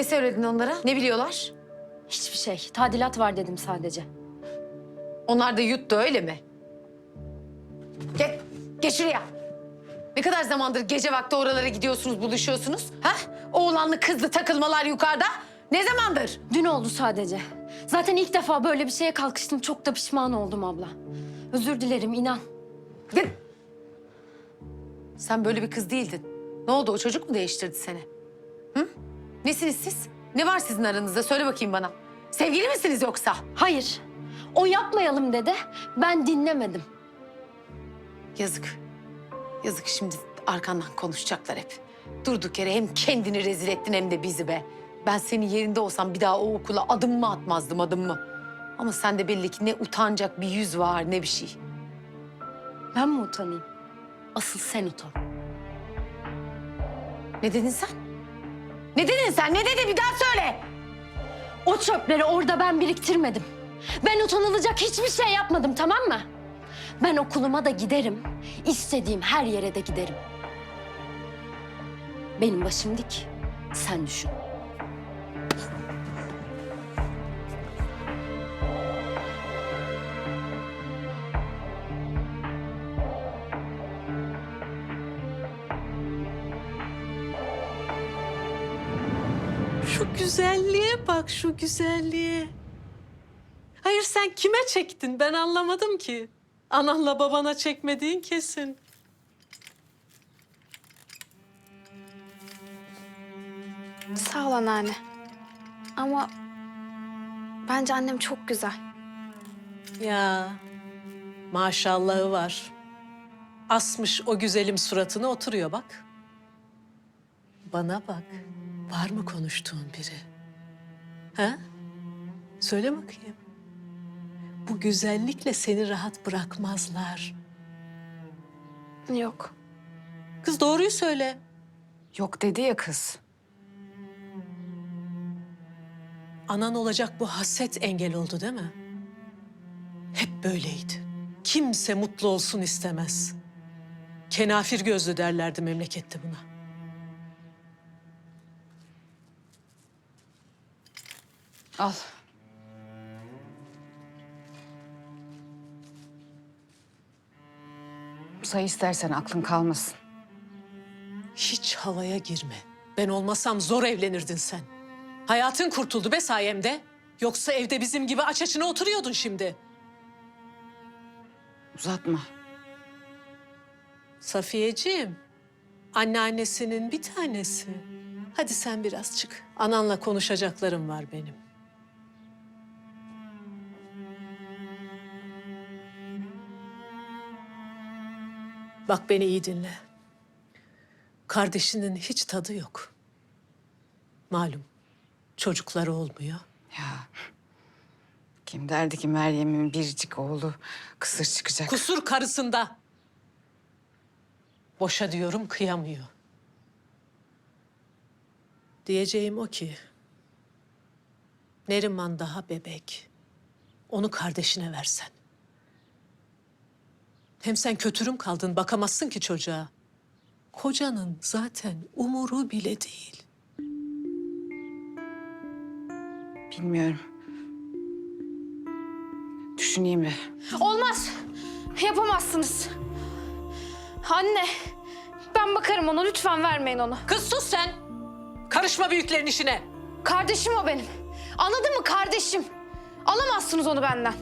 Ne söyledin onlara? Ne biliyorlar? Hiçbir şey. Tadilat var dedim sadece. Onlar da yuttu öyle mi? Gel, geç şuraya. Ne kadar zamandır gece vakti oralara gidiyorsunuz, buluşuyorsunuz? Ha? Oğlanlı kızlı takılmalar yukarıda. Ne zamandır? Dün oldu sadece. Zaten ilk defa böyle bir şeye kalkıştım. Çok da pişman oldum abla. Özür dilerim inan. Git. Sen böyle bir kız değildin. Ne oldu? O çocuk mu değiştirdi seni? Hı? Nesiniz siz? Ne var sizin aranızda? Söyle bakayım bana. Sevgili misiniz yoksa? Hayır. O yapmayalım dedi. Ben dinlemedim. Yazık. Yazık şimdi arkandan konuşacaklar hep. Durduk yere hem kendini rezil ettin hem de bizi be. Ben senin yerinde olsam bir daha o okula adım mı atmazdım adım mı? Ama sende belli ki ne utanacak bir yüz var ne bir şey. Ben mi utanayım? Asıl sen utan. Ne dedin sen? Ne dedin sen? Ne dedin bir daha söyle. O çöpleri orada ben biriktirmedim. Ben utanılacak hiçbir şey yapmadım tamam mı? Ben okuluma da giderim. istediğim her yere de giderim. Benim başım dik. Sen düşün. Şu güzelliğe bak, şu güzelliğe. Hayır sen kime çektin ben anlamadım ki. Ananla babana çekmediğin kesin. Sağ ol anneanne. Ama bence annem çok güzel. Ya maşallahı var. Asmış o güzelim suratını oturuyor bak. Bana bak. Var mı konuştuğun biri? Ha? Söyle bakayım. Bu güzellikle seni rahat bırakmazlar. Yok. Kız doğruyu söyle. Yok dedi ya kız. Anan olacak bu haset engel oldu değil mi? Hep böyleydi. Kimse mutlu olsun istemez. Kenafir gözlü derlerdi memlekette buna. Al. Say istersen aklın kalmasın. Hiç havaya girme. Ben olmasam zor evlenirdin sen. Hayatın kurtuldu be sayemde. Yoksa evde bizim gibi aç açına oturuyordun şimdi. Uzatma. Safiyeciğim, anneannesinin bir tanesi. Hadi sen biraz çık. Ananla konuşacaklarım var benim. Bak beni iyi dinle. Kardeşinin hiç tadı yok. Malum çocukları olmuyor. Ya kim derdi ki Meryem'in biricik oğlu kısır çıkacak. Kusur karısında. Boşa diyorum kıyamıyor. Diyeceğim o ki... Neriman daha bebek. Onu kardeşine versen. Hem sen kötürüm kaldın bakamazsın ki çocuğa. Kocanın zaten umuru bile değil. Bilmiyorum. Düşüneyim bir. Olmaz. Yapamazsınız. Anne, ben bakarım ona. Lütfen vermeyin onu. Kız sus sen. Karışma büyüklerin işine. Kardeşim o benim. Anladın mı kardeşim? Alamazsınız onu benden.